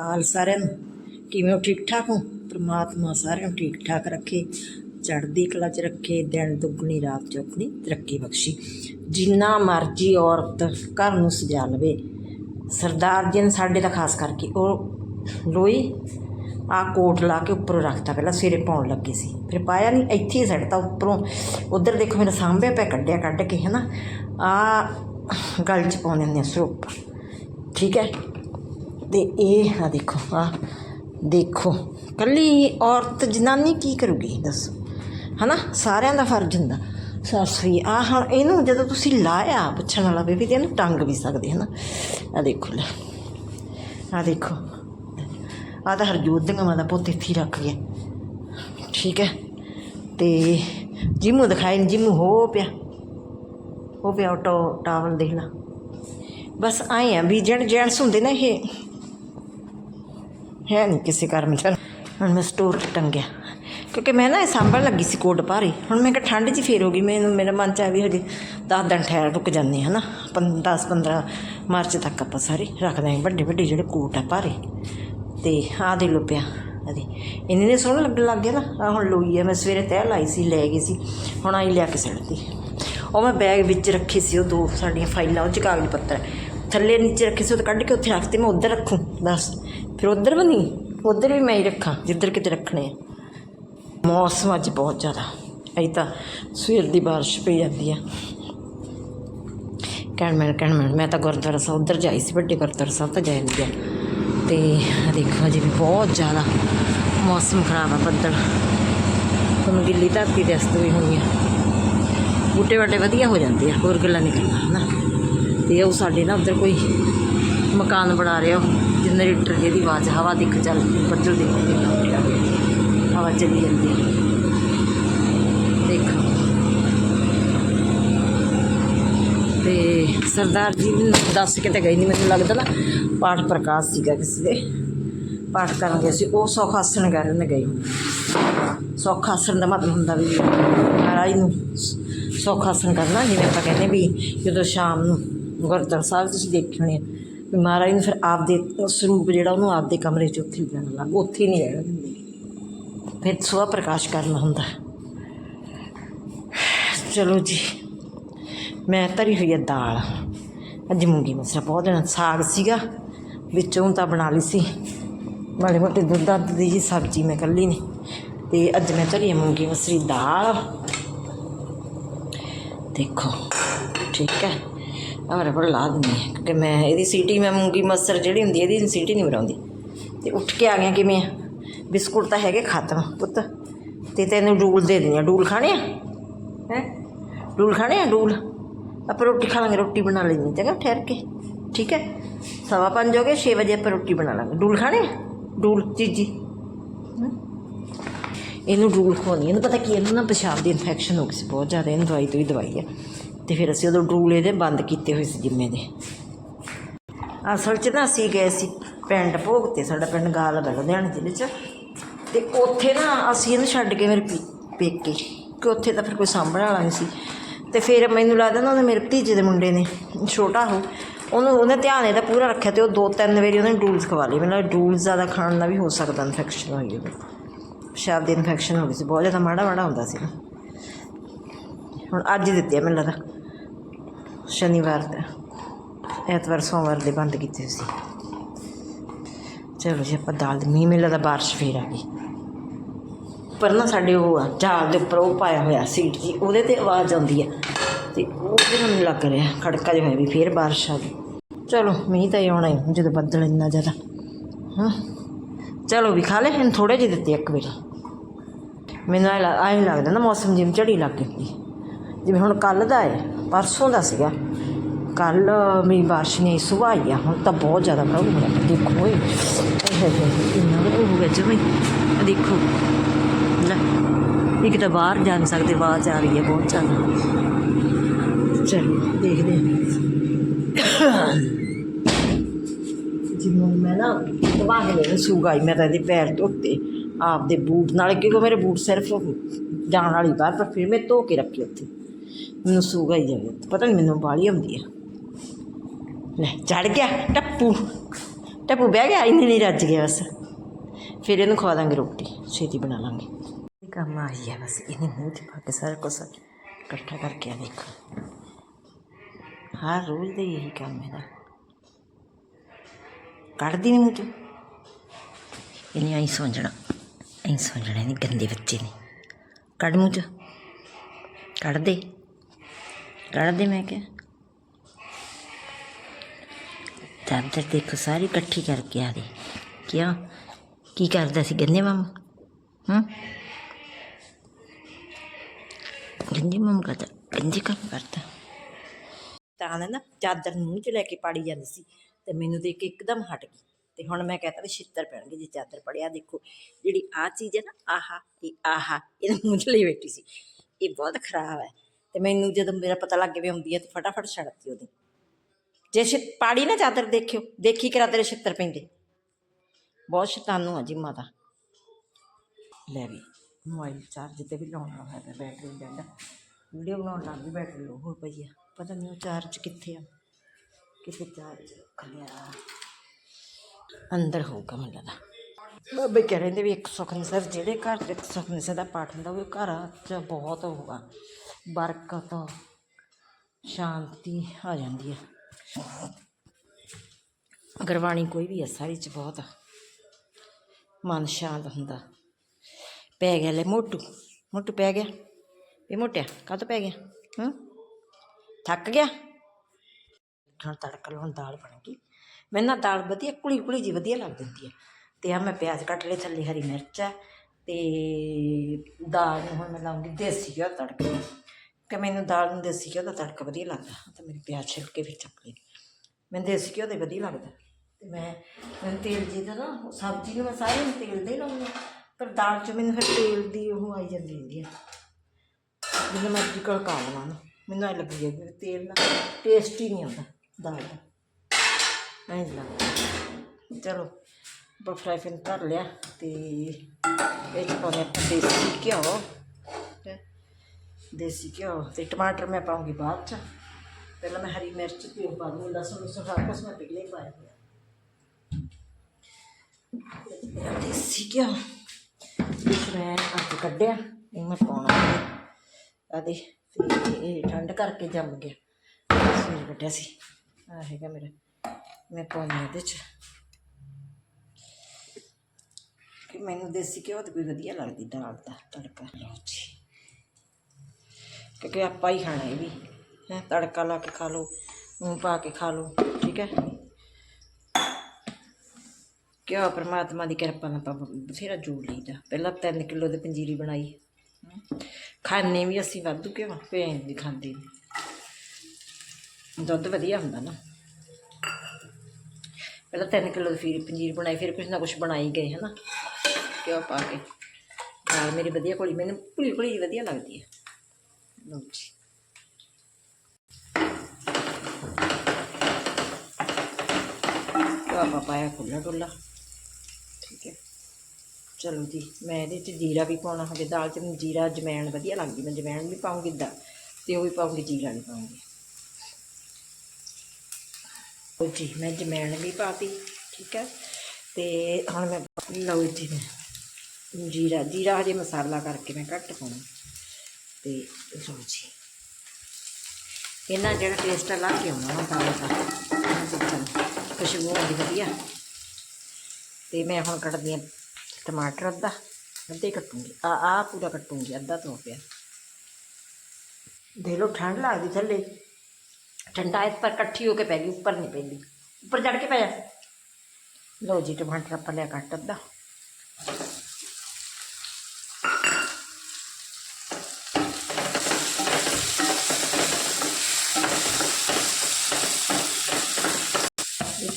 ਹਾਲ ਸਾਰਿਆਂ ਨੂੰ? ਕਿਵੇਂ ਹੋ? ਠੀਕ ਠਾਕ ਹੋ? ਪ੍ਰਮਾਤਮਾ ਸਾਰਿਆਂ ਨੂੰ ਠੀਕ ਠਾਕ ਰੱਖੇ। ਚੜ੍ਹਦੀ ਕਲਾ ਚ ਰੱਖੇ, ਦਿਨ ਦੁੱਗਣੀ, ਰਾਤ ਚੌਗਣੀ, ਤਰੱਕੀ ਬਖਸ਼ੀ। ਜਿੰਨਾ ਮਰਜ਼ੀ ਔਰਤ ਘਰ ਨੂੰ ਸਜਾ ਲਵੇ। ਸਰਦਾਰ ਜੀ ਨੇ ਸਾਡੇ ਦਾ ਖਾਸ ਕਰਕੇ ਉਹ ਲੋਈ ਆ ਕੋਟ ਲਾ ਕੇ ਉੱਪਰੋਂ ਰੱਖਤਾ। ਪਹਿਲਾਂ ਸਵੇਰੇ ਪਾਉਣ ਲੱਗੇ ਸੀ। ਫਿਰ ਪਾਇਆ ਨਹੀਂ ਇੱਥੇ ਹੀ ਸੜਤਾ ਉੱਪਰੋਂ। ਉਧਰ ਦੇਖੋ, ਮੇਰਾ ਸਾਂਭਿਆ ਪਿਆ ਕੱਢਿਆ ਕੱਢ ਕੇ ਹੈ ਨਾ ਆ ਗਲ ਚ ਪਾਉਂਦੇ ਹੁੰਦੇ ਆ ਸਰੂਪ। ਠੀਕ ਹੈ? ਤੇ ਇਹ ਆ ਦੇਖੋ ਆ ਦੇਖੋ। ਕੱਲੀ ਔਰਤ ਜਨਾਨੀ ਕੀ ਕਰੂਗੀ ਦੱਸੋ। ਹਨਾ? ਸਾਰਿਆਂ ਦਾ ਫਰਜ਼ ਹੁੰਦਾ। ਸੱਸ ਵੀ ਆ ਹੁਣ ਇਹਨੂੰ ਜਦੋਂ ਤੁਸੀਂ ਲਾਇਆ ਪੁੱਛਣ ਵਾਲਾ ਵੀ ਵੀ ਤੇ ਇਹਨੂੰ ਟੰਗ ਵੀ ਸਕਦੇ ਹਨਾ? ਆ ਦੇਖੋ ਲੈ। ਆ ਦੇਖੋ। ਆ ਤਾਂ ਹਰਜੋਤ ਦੀਆਂ ਮਾਂ ਦਾ ਪੁੱਤ ਇੱਥੇ ਰੱਖ ਗਿਆ। ਠੀਕ ਹੈ? ਤੇ ਜਿਮੂ ਦਿਖਾਈ ਨੀ, ਹੋ ਪਿਆ। ਹੋ ਪਿਆ ਟੋ ਟਾਵਲ ਦੇਖ ਲਾ। ਬਸ ਆਏ ਆ ਵੀ ਜਿਹੜੇ ਜੈਂਟਸ ਹੁੰਦੇ ਨੇ ਇਹ ਹੈ ਨਹੀਂ ਕਿਸੇ ਕਾਰਨ ਵਿੱਚ। ਹੁਣ ਮੈਂ ਸਟੋਰ ਟੰਗਿਆ। ਕਿਉਂਕਿ ਮੈਂ ਨਾ ਇਹ ਸਾਂਭਣ ਲੱਗੀ ਸੀ ਕੋਟ ਭਾਰੀ। ਹੁਣ ਮੈਂ ਕਿਹਾ ਠੰਡ 'ਚ ਹੀ ਫੇਰ ਹੋ ਗਈ। ਮੈਨੂੰ, ਮੇਰਾ ਮਨ ਚ ਆ ਵੀ ਹਜੇ 10 ਦਿਨ ਠਹਿਰ ਰੁਕ ਜਾਂਦੇ ਹਨਾ 10 15 ਮਾਰਚ ਤੱਕ ਆਪਾਂ ਸਾਰੇ ਰੱਖ ਦਾਂਗੇ ਵੱਡੇ ਵੱਡੇ ਜਿਹੜੇ ਕੋਟ ਆ ਭਾਰੇ। ਤੇ ਆਹ ਦੇ ਲੋ ਪਿਆ। ਅਦੇ ਇੰਨੇ ਨੇ ਸੋਹਣਾ ਲੱਗਣ ਲੱਗ ਗਿਆ ਨਾ। ਆ ਹੁਣ ਲੋਈ ਆ। ਮੈਂ ਸਵੇਰੇ ਤੈਅ ਲਾਈ ਸੀ, ਲੈ ਗਈ ਸੀ। ਹੁਣ ਆਈ ਲਿਆ ਕੇ ਸੜਤੀ ਉਹ ਮੈਂ ਬੈਗ ਵਿੱਚ ਰੱਖੀ ਸੀ। ਉਹ ਦੋ ਸਾਡੀਆਂ ਫਾਈਲਾਂ, ਉਹ 'ਚ ਕਾਗਜ਼ ਪੱਤਰ। ਥੱਲੇ ਨੀਚੇ ਰੱਖੇ ਸੀ। ਉਹ ਤਾਂ ਕੱਢ ਕੇ ਉੱਥੇ ਰੱਖਤੇ। ਮੈਂ ਉੱਧਰ ਰੱਖੂੰ। ਦੱਸ ਫਿਰ ਉੱਧਰ ਵੀ ਨਹੀਂ, ਉੱਧਰ ਵੀ ਮੈਂ ਹੀ ਰੱਖਾਂ, ਜਿੱਧਰ ਕਿਤੇ ਰੱਖਣੇ ਆ। ਮੌਸਮ ਅੱਜ ਬਹੁਤ ਜ਼ਿਆਦਾ, ਅਜੇ ਤਾਂ ਸਵੇਰ ਦੀ ਬਾਰਿਸ਼ ਪਈ ਜਾਂਦੀ ਆ। ਕਹਿਣ ਮੈਂ ਕਹਿਣ ਮੈਂ ਮੈਂ ਤਾਂ ਗੁਰਦੁਆਰਾ ਸਾਹਿਬ ਉੱਧਰ ਜਾਈ ਸੀ, ਵੱਡੇ ਗੁਰਦੁਆਰਾ ਸਾਹਿਬ ਤਾਂ ਜਾਈ ਨਹੀਂ ਗਿਆ। ਤੇ ਦੇਖੋ ਜੀ ਵੀ ਬਹੁਤ ਜ਼ਿਆਦਾ ਮੌਸਮ ਖਰਾਬ ਆ ਬੱਦਲ। ਤੁਹਾਨੂੰ ਗਿੱਲੀ ਧਰਤੀ ਦੇ ਅਸਤ ਵੀ ਹੋਣੀ ਆ। ਬੂਟੇ ਵਾਟੇ ਵਧੀਆ ਹੋ ਜਾਂਦੇ ਆ, ਹੋਰ ਗੱਲਾਂ ਨਹੀਂ ਕਰਨਾ, ਹਨਾ। ਤੇ ਉਹ ਸਾਡੇ ਨਾ ਉੱਧਰ ਕੋਈ ਮਕਾਨ ਬਣਾ ਰਿਹਾ ਉਹ ਜਨਰੇਟਰ ਜਿਹਦੀ ਆਵਾਜ਼, ਹਵਾ ਦਿਖ ਚੱਲ, ਬੱਦਲ ਦੇਖੋ ਕਿੰਨਾ ਉੱਠਿਆ ਹਵਾ ਚੱਲੀ ਜਾਂਦੀ ਹੈ। ਦੇਖੋ। ਤੇ ਸਰਦਾਰ ਜੀ ਨੂੰ ਦੱਸ ਕੇ ਤਾਂ ਗਈ ਨਹੀਂ ਮੈਨੂੰ ਲੱਗਦਾ ਨਾ ਪਾਠ ਪ੍ਰਕਾਸ਼ ਸੀਗਾ ਕਿਸੇ ਦੇ। ਪਾਠ ਕਰਨ ਗਏ ਸੀ, ਉਹ ਸੌਖ ਆਸਣ ਕਰਨ ਗਏ। ਸੌਖ ਆਸਣ ਦਾ ਮਤਲਬ ਹੁੰਦਾ ਵੀ ਮਹਾਰਾਜ ਨੂੰ ਸੌਖ ਆਸਣ ਕਰਨਾ, ਜਿਵੇਂ ਆਪਾਂ ਕਹਿੰਦੇ ਵੀ ਜਦੋਂ ਸ਼ਾਮ ਨੂੰ ਗੁਰਦੁਆਰਾ ਸਾਹਿਬ ਤੁਸੀਂ ਦੇਖੇ ਹੋਣੇ ਆ ਵੀ ਮਹਾਰਾਜ ਨੂੰ ਫਿਰ ਆਪਦੇ ਸਰੂਪ ਜਿਹੜਾ ਉਹਨੂੰ ਆਪਦੇ ਕਮਰੇ 'ਚ ਉੱਥੇ ਹੀ ਜਾਣ ਲੱਗ ਉੱਥੇ ਨਹੀਂ ਰਹਿਣਾ ਦਿੰਦੇ। ਫਿਰ ਸੁਆ ਪ੍ਰਕਾਸ਼ ਕਰਨਾ ਹੁੰਦਾ। ਚਲੋ ਜੀ, ਮੈਂ ਧਰੀ ਹੋਈ ਆ ਦਾਲ। ਅੱਜ ਮੂੰਗੀ ਮਸਰਾ ਬਹੁਤ ਦਿਨ ਸਾਗ ਸੀਗਾ, ਵਿੱਚੋਂ ਤਾਂ ਬਣਾ ਲਈ ਸੀ। ਮਾੜੇ ਮੋਟੇ ਦੁੱਧ ਦੱਧ ਦੀ ਜੀ ਸਬਜ਼ੀ ਮੈਂ ਕੱਲੀ ਨੇ। ਤੇ ਅੱਜ ਮੈਂ ਧਰੀ ਹੈ ਮੂੰਗੀ ਮਸਰੀ ਦਾਲ। ਦੇਖੋ, ਠੀਕ ਹੈ। ਅਮਰ ਕੋਲ ਲਾ ਦਿੰਦੀ ਹਾਂ ਕਿਉਂਕਿ ਮੈਂ ਇਹਦੀ ਸੀਟੀ, ਮੈਂ ਮੂੰਗੀ ਮਸਰ ਜਿਹੜੀ ਹੁੰਦੀ ਹੈ ਇਹਦੀ ਸੀਟੀ ਨਹੀਂ ਮਰਾਉਂਦੀ ਤੇ ਉੱਠ ਕੇ ਆ ਗਿਆ ਕਿਵੇਂ ਆ? ਬਿਸਕੁਟ ਤਾਂ ਹੈਗੇ ਖਤਮ, ਪੁੱਤ। ਤੇ ਤੈਨੂੰ ਡੂਲ ਦੇ ਦਿੰਦੀ ਆ। ਡੂਲ ਖਾਣੇ ਆ? ਹੈ? ਡੂਲ ਖਾਣੇ ਆ? ਡੂਲ? ਆਪਾਂ ਰੋਟੀ ਖਾ ਲਾਂਗੇ, ਰੋਟੀ ਬਣਾ ਲੈਣੀ ਚੰਗਾ, ਠਹਿਰ ਕੇ। ਠੀਕ ਹੈ? ਸਵਾ ਪੰਜ ਹੋ ਗਏ 6 ਵਜੇ ਆਪਾਂ ਰੋਟੀ ਬਣਾ ਲਾਂਗੇ। ਡੂਲ ਖਾਣੇ ਆ? ਡੂਲ, ਚੀਜੀ। ਹੈਂ? ਇਹਨੂੰ ਡੂਲ ਖਵਾਉਣੀ ਇਹਨੂੰ ਪਤਾ ਕੀ ਇਹਨੂੰ ਨਾ ਪਿਸ਼ਾਬ ਦੀ ਇਨਫੈਕਸ਼ਨ ਹੋ ਗਈ ਸੀ, ਬਹੁਤ ਜ਼ਿਆਦਾ। ਇਹਨੂੰ ਦਵਾਈ ਤੋਂ ਹੀ ਦਵਾਈ ਹੈ ਤੇ ਫਿਰ ਅਸੀਂ ਉਦੋਂ ਡੂਲ ਇਹਦੇ ਬੰਦ ਕੀਤੇ ਹੋਏ ਸੀ ਜਿੰਮੇ ਦੇ। ਅਸਲ 'ਚ ਨਾ ਅਸੀਂ ਗਏ ਸੀ ਪਿੰਡ ਭੋਗ ਤੇ, ਸਾਡਾ ਪਿੰਡ ਗਾਲ ਹੈ ਲੁਧਿਆਣੇ ਜ਼ਿਲ੍ਹੇ 'ਚ। ਤੇ ਉੱਥੇ ਨਾ ਅਸੀਂ ਇਹਨੂੰ ਛੱਡ ਕੇ ਮੇਰੇ ਪੇ- ਪੇਕੇ, ਕਿ ਉੱਥੇ ਤਾਂ ਫਿਰ ਕੋਈ ਸਾਂਭਣ ਵਾਲਾ ਨਹੀਂ ਸੀ। ਤੇ ਫਿਰ ਮੈਨੂੰ ਲੱਗਦਾ ਨਾ ਉਹਨੇ ਮੇਰੇ ਭਤੀਜੇ ਦੇ ਮੁੰਡੇ ਨੇ, ਛੋਟਾ ਹੋ ਉਹਨੂੰ, ਉਹਨੇ ਧਿਆਨ ਇਹਦਾ ਪੂਰਾ ਰੱਖਿਆ ਤੇ ਉਹ ਦੋ ਤਿੰਨ ਵਾਰੀ ਉਹਨੇ ਡੂਲਸ ਖਵਾ ਲਈ ਮੈਨੂੰ ਡੂਲਸ ਜ਼ਿਆਦਾ ਖਾਣ ਦਾ ਵੀ ਹੋ ਸਕਦਾ ਇਨਫੈਕਸ਼ਨ ਹੋਈ ਉਹਦੇ ਪਿਸ਼ਾਬ ਦੀ ਇਨਫੈਕਸ਼ਨ ਹੋ ਗਈ ਸੀ, ਬਹੁਤ ਜ਼ਿਆਦਾ ਮਾੜਾ ਮਾੜਾ ਹੁੰਦਾ ਸੀ ਨਾ। ਹੁਣ ਅੱਜ ਹੀ ਦਿੱਤੇ ਮੈਨੂੰ ਲੱਗਦਾ। ਸ਼ਨੀਵਾਰ ਦਾ ਐਤਵਾਰ ਸੋਮਵਾਰ ਦੇ ਬੰਦ ਕੀਤੇ ਸੀ। ਚਲੋ ਜੀ, ਆਪਾਂ ਦਾਲ ਦੀ ਮੀਂਹ ਮੇਲਾ ਦਾ ਬਾਰਿਸ਼ ਫੇਰ ਆ ਗਈ। ਪਰ ਨਾ ਸਾਡੇ ਉਹ ਆ, ਜਾਲ ਦੇ ਉੱਪਰ ਉਹ ਪਾਇਆ ਹੋਇਆ ਸੀਟ ਜੀ, ਉਹਦੇ ਤੇ ਆਵਾਜ਼ ਆਉਂਦੀ ਹੈ ਤੇ ਉਹ ਵੀ ਮੈਨੂੰ ਲੱਗ ਰਿਹਾ, ਖੜਕਾ ਜਿਹਾ ਹੋਇਆ ਵੀ ਫੇਰ ਬਾਰਿਸ਼ ਆ ਗਈ। ਚਲੋ, ਮੀਂਹ ਤਾਂ ਹੀ ਆਉਣਾ ਹੀ ਜਦੋਂ ਬੱਦਲ ਇੰਨਾ ਜ਼ਿਆਦਾ। ਹਾਂ। ਚਲੋ ਵੀ ਖਾ ਲੈ, ਇਹਨੂੰ ਥੋੜੇ ਜਿਹੇ ਦਿੱਤੇ ਇੱਕ ਵਾਰੀ। ਮੈਨੂੰ ਐਂ ਲੱਗ- ਐਂ ਲੱਗਦਾ ਨਾ ਮੌਸਮ ਜਿਵੇਂ ਝੜੀ ਲੱਗ ਗਈ। ਜਿਵੇਂ ਹੁਣ ਕੱਲ ਦਾ ਹੈ ਪਰਸੋਂ ਦਾ ਸੀਗਾ। ਕੱਲ ਮੀਂਹ ਬਾਰਿਸ਼ ਨਹੀਂ ਸੁਬਾਹ ਆਈ ਆ, ਹੁਣ ਤਾਂ ਬਹੁਤ ਜ਼ਿਆਦਾ ਪ੍ਰਭੂ ਹੋਇਆ ਦੇਖੋ ਓਏ ਇਹ ਇੰਨਾ ਕੁ ਹੋ ਗਿਆ ਜਮਈ ਆਹ ਦੇਖੋ, ਲੈ, ਇੱਕ ਤਾਂ ਬਾਹਰ ਜਾ ਨਹੀਂ ਸਕਦੇ, ਆਵਾਜ਼ ਆ ਰਹੀ ਹੈ ਬਹੁਤ ਜ਼ਿਆਦਾ। ਚਲੋ, ਦੇਖਦੇ ਹਾਂ। ਜਿਵੇਂ ਮੈਂ ਨਾ ਦਬਾ ਕੇ ਲੈ ਸੂਗਾਈ, ਮੈਂ ਤਾਂ ਇਹਦੇ ਪੈਰ ਧੋਤੇ। ਆਪਦੇ ਬੂਟ, ਨਾਲ ਕਿਉਂਕਿ ਮੇਰੇ ਬੂਟ ਸਿਰਫ ਜਾਣ ਵਾਲੀ ਬਾਹਰ, ਪਰ ਫਿਰ ਮੈਂ ਧੋ ਕੇ ਰੱਖੇ ਉੱਥੇ। ਮੈਨੂੰ ਸੂਗਾਈ ਜਾਵੇ, ਪਤਾ ਨਹੀਂ ਮੈਨੂੰ ਬਾਲੀ ਆਉਂਦੀ ਆ। ਲੈ ਚੜ ਗਿਆ, ਟੱਪੂ। ਟੱਪੂ ਬਹਿ ਗਿਆ, ਇੰਨੀ ਨਹੀਂ ਰੱਜ ਗਿਆ ਬਸ। ਫਿਰ ਇਹਨੂੰ ਖਵਾ ਦਾਂਗੇ ਰੋਟੀ, ਛੇਤੀ ਬਣਾ ਲਾਂਗੇ। ਇਹ ਕੰਮ ਆਈ ਹੈ ਬਸ, ਇਹਨੇ ਮੂੰਹ ਚ ਪਾ ਕੇ ਸਾਰਾ ਕੁਛ ਇਕੱਠਾ ਕਰਕੇ ਆ ਦੇਖੋ। ਹਰ ਰੋਜ਼ ਦਾ ਇਹੀ ਕੰਮ ਇਹਦਾ। ਕੱਢਦੀ ਨਹੀਂ ਮੂੰਹ ਚ। ਇਹਨੇ ਆਈ ਸੋਚਣਾ ਐਂ ਸੋਚਣਾ ਨਹੀਂ ਗੰਦੇ ਬੱਚੇ ਨੇ। ਕੱਢ ਮੂੰਹ ਚ। ਕੱਢ ਦੇ। ਕੱਢ ਮੈਂ ਕਿਹਾ। ਚਾਦਰ ਦੇਖੋ ਸਾਰੀ ਇਕੱਠੀ ਕਰਕੇ ਆ ਦੇ ਕਿਉਂ? ਕੀ ਕਰਦਾ ਸੀ ਗੰਨੇ ਮਾਮਾ? ਹੂੰ? ਗੰਦੇ ਮਾਮਾ ਕਰਦਾ, ਗੰਦੇ ਕੰਮ ਕਰਦਾ। ਤਾਂ ਨਾ ਚਾਦਰ ਨੂੰ ਮੂੰਹ 'ਚ ਲੈ ਕੇ ਪਾੜੀ ਜਾਂਦੀ ਸੀ ਤੇ ਮੈਨੂੰ ਦੇਖ ਕੇ ਇੱਕਦਮ ਹਟ ਗਈ। ਤੇ ਹੁਣ ਮੈਂ ਕਹਤਾ ਵੀ ਛਿੱਤਰ ਪੈਣਗੇ ਜੇ ਚਾਦਰ ਪੜਿਆ ਦੇਖੋ ਜਿਹੜੀ ਆ ਚੀਜ਼ ਹੈ ਨਾ, ਆਹਾ ਇਹ ਆਹਾ, ਇਹਦੇ ਮੂੰਹ 'ਚ ਲਈ ਬੈਠੀ ਸੀ। ਇਹ ਬਹੁਤ ਖਰਾਬ ਹੈ। ਤੇ ਮੈਨੂੰ ਜਦੋਂ ਮੇਰਾ ਪਤਾ ਲੱਗ ਗਿਆ ਵੀ ਆਉਂਦੀ ਹੈ ਤੇ ਫਟਾਫਟ ਛੱਡਤੀ ਉਹਦੀ। ਜੇ ਛਿ, ਪਾੜੀ ਨਾ ਚਾਦਰ ਦੇਖਿਓ, ਦੇਖੀ ਕਰਾ ਤੇਰੇ ਛਿੱਤਰ ਪੈਂਦੇ। ਬਹੁਤ ਸ਼ੈਤਾਨੂ ਆ ਜੀ ਮਾਤਾ ਲੈ ਵੀ, ਮੋਬਾਈਲ ਚਾਰਜ ਤੇ ਵੀ ਲਾਉਣਾ ਹੈ ਬੈਟਰੀ ਡੈਡ ਵੀਡੀਓ ਬਣਾਉਣ ਲੱਗ ਗਈ ਬੈਟਰੀ ਲੋ ਹੋ ਪਈ ਆ। ਪਤਾ ਨਹੀਂ ਉਹ ਚਾਰਜ ਕਿੱਥੇ ਆ। ਕਿਤੇ ਚਾਰਜ ਖਲਿਆ ਅੰਦਰ ਹੋਊਗਾ ਮੈਨੂੰ ਲੱਗਦਾ ਬਾਬੇ ਕਹਿ ਰਹੇ ਵੀ ਇੱਕ ਸੁਖਨ ਸਰ ਜਿਹੜੇ ਘਰ ਚ ਇੱਕ ਸੁਖਨ ਸਰ ਦਾ ਪਾਠ ਹੁੰਦਾ, ਉਹ ਘਰਾਂ 'ਚ ਬਹੁਤ ਹੋਊਗਾ। ਬਰਕਤ, ਸ਼ਾਂਤੀ ਆ ਜਾਂਦੀ ਹੈ ਗੁਰਬਾਣੀ ਕੋਈ ਵੀ ਹੈ ਸਾਰੀ ਚ ਬਹੁਤ ਮਨ ਸ਼ਾਂਤ ਹੁੰਦਾ। ਪੈ ਗਿਆ ਲੈ ਮੋਟੂ ਮੋਟੂ ਪੈ ਗਿਆ। ਵੀ ਮੋਟਿਆ ਕਾਹ ਪੈ ਗਿਆ? ਹੂੰ? ਥੱਕ ਗਿਆ? ਹੁਣ ਤੜਕਾ ਲਾਉਣ ਦਾਲ ਬਣ ਗਈ। ਮੈਨੂੰ ਨਾ ਦਾਲ ਵਧੀਆ ਕੁਲੀ ਕੁਲੀ ਜੀ ਵਧੀਆ ਲੱਗ ਜਾਂਦੀ ਹੈ ਤੇ ਆ ਮੈਂ ਪਿਆਜ਼ ਕੱਟ ਲਏ, ਥੱਲੇ ਹਰੀ ਮਿਰਚ ਹੈ ਤੇ ਦਾਲ ਨੂੰ ਹੁਣ ਮੈਂ ਲਾਉਂਗੀ ਦੇਸੀ ਘਿਓ ਤੜਕੇ। ਕਿ ਮੈਨੂੰ ਦਾਲ ਨੂੰ ਦੇਸੀ ਘਿਓ ਦਾ ਤੜਕਾ ਵਧੀਆ ਲੱਗਦਾ, ਤਾਂ ਮੇਰੇ ਪਿਆਜ਼ ਛਿਲਕੇ ਵਿੱਚ ਚੱਕ ਲਏ ਮੈਨੂੰ ਦੇਸੀ ਘਿਓ ਦੇ ਵਧੀਆ ਲੱਗਦਾ। ਤੇ ਮੈਂ, ਮੈਨੂੰ ਤੇਲ ਜੀ ਦਾ ਨਾ ਸਬਜ਼ੀ ਨੂੰ ਮੈਂ ਸਾਰੇ ਨੂੰ ਤੇਲ ਦੇ ਲਾਉਂਦੀ ਹਾਂ, ਪਰ ਦਾਲ 'ਚ ਮੈਨੂੰ ਫਿਰ ਤੇਲ ਦੀ ਉਹ ਆਈ ਜਾਂਦੀ ਹੁੰਦੀ ਹੈ ਜਿਵੇਂ ਮਰਜ਼ੀ ਕੜਕਾ ਲਵਾਂ ਨਾ, ਮੈਨੂੰ ਐ ਲੱਗੀ ਹੈ ਵੀ ਤੇਲ ਨਾਲ ਟੇਸਟ ਹੀ ਨਹੀਂ ਆਉਂਦਾ ਦਾਲ ਦਾ। ਐਂ ਲੱਗਦਾ। ਚਲੋ, ਆਪਾਂ ਫਰਾਈ ਪੈਨ ਧਰ ਲਿਆ, ਤੇ ਇਹ 'ਚ ਪਾਉਂਦੇ ਆਪਾਂ ਦੇਸੀ ਘਿਓ। ਦੇਸੀ ਘਿਓ ਤੇ ਟਮਾਟਰ ਮੈਂ ਪਾਉਂਗੀ ਬਾਅਦ 'ਚ। ਪਹਿਲਾਂ ਮੈਂ ਹਰੀ ਮਿਰਚ ਤੇ ਉਹ ਪਾ ਦੂੰਗੀ, ਲਸਣ ਲਸਣ ਸਾਰਾ ਕੁਛ ਮੈਂ ਪਹਿਲਾਂ ਹੀ ਪਾਇਆ ਹੋਇਆ। ਦੇਸੀ ਘਿਓ। ਮੈਂ ਅੱਗ ਕੱਢਿਆ, ਇਹ ਮੈਂ ਪਾਉਣਾ ਆਦੇ ਇਹ ਠੰਡ ਕਰਕੇ ਜੰਮ ਗਿਆ। ਸਵੇਰ ਕੱਢਿਆ ਸੀ। ਆ ਹੈਗਾ ਮੇਰਾ, ਮੈਂ ਪਾਉਣੀ ਇਹਦੇ ਚ। ਕਿ ਮੈਨੂੰ ਦੇਸੀ ਘਿਓ ਤੇ ਕੋਈ ਵਧੀਆ ਲੱਗਦੀ ਦਾਲ ਦਾ ਤੜਕਾ। ਲਓ ਜੀ। ਕਿਉਂਕਿ ਆਪਾਂ ਹੀ ਖਾਣਾ ਇਹ ਵੀ। ਹੈ, ਤੜਕਾ ਲਾ ਕੇ ਖਾ ਲਓ, ਮੂੰਹ ਪਾ ਕੇ ਖਾ ਲਓ, ਠੀਕ ਹੈ? ਕਿਉਂ ਪਰਮਾਤਮਾ ਦੀ ਕਿਰਪਾ ਨਾਲ ਆਪਾਂ ਬਥੇਰਾ ਜੋੜ ਲਈਦਾ। ਪਹਿਲਾਂ 3 ਕਿਲੋ ਦੀ ਪੰਜੀਰੀ ਬਣਾਈ। ਹਮ। ਖਾਂਦੇ ਵੀ ਅਸੀਂ ਵਾਧੂ ਕਿਉਂ ਭੈਣ ਵੀ ਖਾਂਦੇ ਦੁੱਧ ਵਧੀਆ ਹੁੰਦਾ ਨਾ। ਪਹਿਲਾਂ 3 ਕਿਲੋ ਦੀ ਫਿਰ ਪੰਜੀਰ ਬਣਾਈ, ਫਿਰ ਕੁਛ ਨਾ ਕੁਛ ਬਣਾਈ ਗਏ ਹਨਾ ਕਿਉਂ ਪਾ ਕੇ। ਦਾਲ ਮੇਰੀ ਵਧੀਆ ਕੋਲੀ, ਮੈਨੂੰ ਭੁਲੀ ਭੁਲੀ ਵਧੀਆ ਲੱਗਦੀ ਹੈ। ਲਓ ਜੀ। ਆਪਾਂ ਪਾਇਆ ਖੁੱਲਾ ਡੁੱਲਾ ਠੀਕ ਹੈ। ਚਲੋ ਜੀ, ਮੈਂ ਇਹਦੇ 'ਚ ਜੀਰਾ ਵੀ ਪਾਉਣਾ, ਹਜੇ ਦਾਲ 'ਚ ਮੈਨੂੰ ਜੀਰਾ ਜਮੈਣ ਵਧੀਆ ਲੱਗਦੀ, ਮੈਂ ਜਮੈਣ ਵੀ ਪਾਉਂਗੀ ਦਾ ਤੇ ਉਹ ਵੀ ਪਾਉਂਗੀ, ਜੀਰਾ ਵੀ ਪਾਉਂਗੀ। ਉਹ ਜੀ, ਮੈਂ ਜਮੈਣ ਵੀ ਪਾਤੀ, ਠੀਕ ਹੈ। ਤੇ ਹੁਣ ਮੈਂ ਲਓ ਜੀ ਮੈਂ ਜੀਰਾ ਜੀਰਾ ਹਜੇ ਮਸਾਲਾ ਕਰਕੇ ਮੈਂ ਘੱਟ ਪਾਉਣਾ। ਤੇ ਲਓ ਜੀ ਇਹਨਾਂ ਜਿਹੜਾ ਟੇਸਟ ਲਾ ਕੇ ਆਉਣਾ ਵਾ ਦਾਲ ਦਾ ਖੁਸ਼ਬੂ ਆਉਂਦੀ ਵਧੀਆ। ਤੇ ਮੈਂ ਹੁਣ ਕੱਟਦੀ ਹਾਂ ਟਮਾਟਰ ਅੱਧਾ, ਅੱਧੇ ਕੱਟੂੰਗੀ। ਆ ਆ ਪੂਰਾ ਕੱਟੂੰਗੀ, ਅੱਧਾ ਤੋਂ ਪਿਆ। ਦੇ ਲੋ ਠੰਡ ਲੱਗਦੀ ਥੱਲੇ। ਠੰਡਾ ਇਸ ਪਰ ਇਕੱਠੀ ਹੋ ਕੇ ਪੈ ਗਈ, ਉੱਪਰ ਨਹੀਂ ਪੈਂਦੀ। ਉੱਪਰ ਚੜ ਕੇ ਪੈ ਜਾ। ਲਓ ਜੀ, ਟਮਾਟਰ ਆਪਾਂ ਲਿਆ ਕੱਟ ਅੱਧਾ।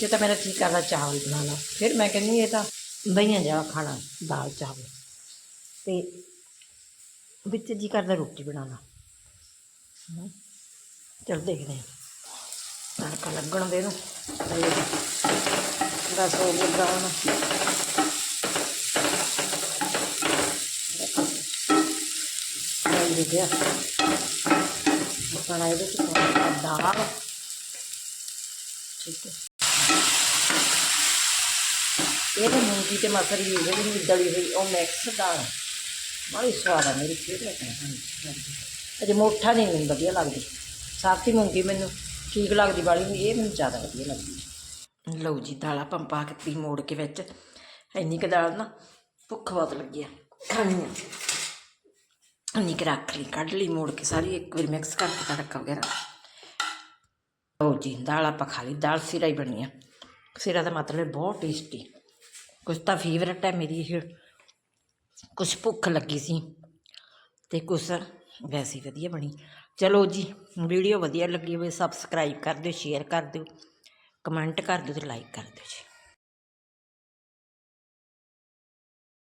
ਵਿੱਚ ਤਾਂ ਮੇਰਾ ਕੀ ਕਰਦਾ ਚਾਵਲ ਬਣਾ ਲਾ ਫਿਰ ਮੈਂ ਕਹਿੰਦੀ ਇਹ ਤਾਂ ਬਈਆਂ ਜਾ ਖਾਣਾ, ਦਾਲ ਚਾਵਲ। ਤੇ ਵਿੱਚ ਜੀ ਕਰਦਾ ਰੋਟੀ ਬਣਾਉਣਾ। ਚਲ ਦੇਖਦੇ ਹਾਂ। ਤੜਕਾ ਲੱਗਣ ਦੇ ਨੂੰ। ਬਸ ਹੋ ਗਿਆ ਬਰਾਉਨ ਬਣ ਗਿਆ ਮਸਾਲਾ ਇਹਦੇ ਚ ਪਾਉਣਾ। ਦਾਲ। ਠੀਕ ਹੈ। ਇਹ ਤਾਂ ਮੂੰਗੀ ਤੇ ਮਸਰ ਹੀ ਜਿਹੜੀ ਦਲੀ ਹੋਈ, ਉਹ ਮਿਕਸ ਦਾਲ। ਬੜੀ ਸਵਾਦ ਆ ਮੇਰੀ ਫੇਵਰੇਟ ਹੈ ਅਜੇ ਮੋਠਾ ਨਹੀਂ ਮੈਨੂੰ ਵਧੀਆ ਲੱਗਦੀ। ਸਾਫੀ ਮੂੰਗੀ ਮੈਨੂੰ ਠੀਕ ਲੱਗਦੀ ਵਾਲੀ ਇਹ ਮੈਨੂੰ ਜ਼ਿਆਦਾ ਵਧੀਆ ਲੱਗਦੀ। ਲਓ ਜੀ, ਦਾਲਾਂ ਪੰਪਾ ਪਾ ਕੇ ਪੀ ਮੋੜ ਕੇ ਵਿੱਚ। ਇੰਨੀ ਕੁ ਦਾਲ ਨਾ ਭੁੱਖ ਬਹੁਤ ਲੱਗੀ ਆ, ਖਾਣੀ ਆ। ਇੰਨੀ ਕੁ ਰੱਖ ਲਈ, ਕੱਢ ਲਈ ਮੋੜ ਕੇ ਸਾਰੀ, ਇੱਕ ਵਾਰੀ ਮਿਕਸ ਕਰਕੇ ਤੜਕਾ ਵਗੈਰਾ। ਲਓ ਜੀ, ਦਾਲ ਆਪਾਂ ਖਾ ਲਈ, ਦਾਲ ਸਿਰਾ ਹੀ ਬਣੀ ਆ। ਸਿਰਾ ਦਾ ਮਤਲਬ ਬਹੁਤ ਟੇਸਟੀ ਕੁਛ ਤਾਂ ਫੇਵਰਟ ਹੈ ਮੇਰੀ ਇਹ। ਕੁਛ ਭੁੱਖ ਲੱਗੀ ਸੀ ਤੇ ਕੁਛ ਵੈਸੇ ਵਧੀਆ ਬਣੀ। ਚਲੋ ਜੀ ਵੀਡੀਓ ਵਧੀਆ ਲੱਗੀ ਹੋਵੇ ਸਬਸਕ੍ਰਾਈਬ ਕਰ ਦਿਓ ਸ਼ੇਅਰ ਕਰ ਦਿਓ ਕਮੈਂਟ ਕਰ ਦਿਓ ਤੇ ਲਾਈਕ ਕਰ ਦਿਓ ਜੀ।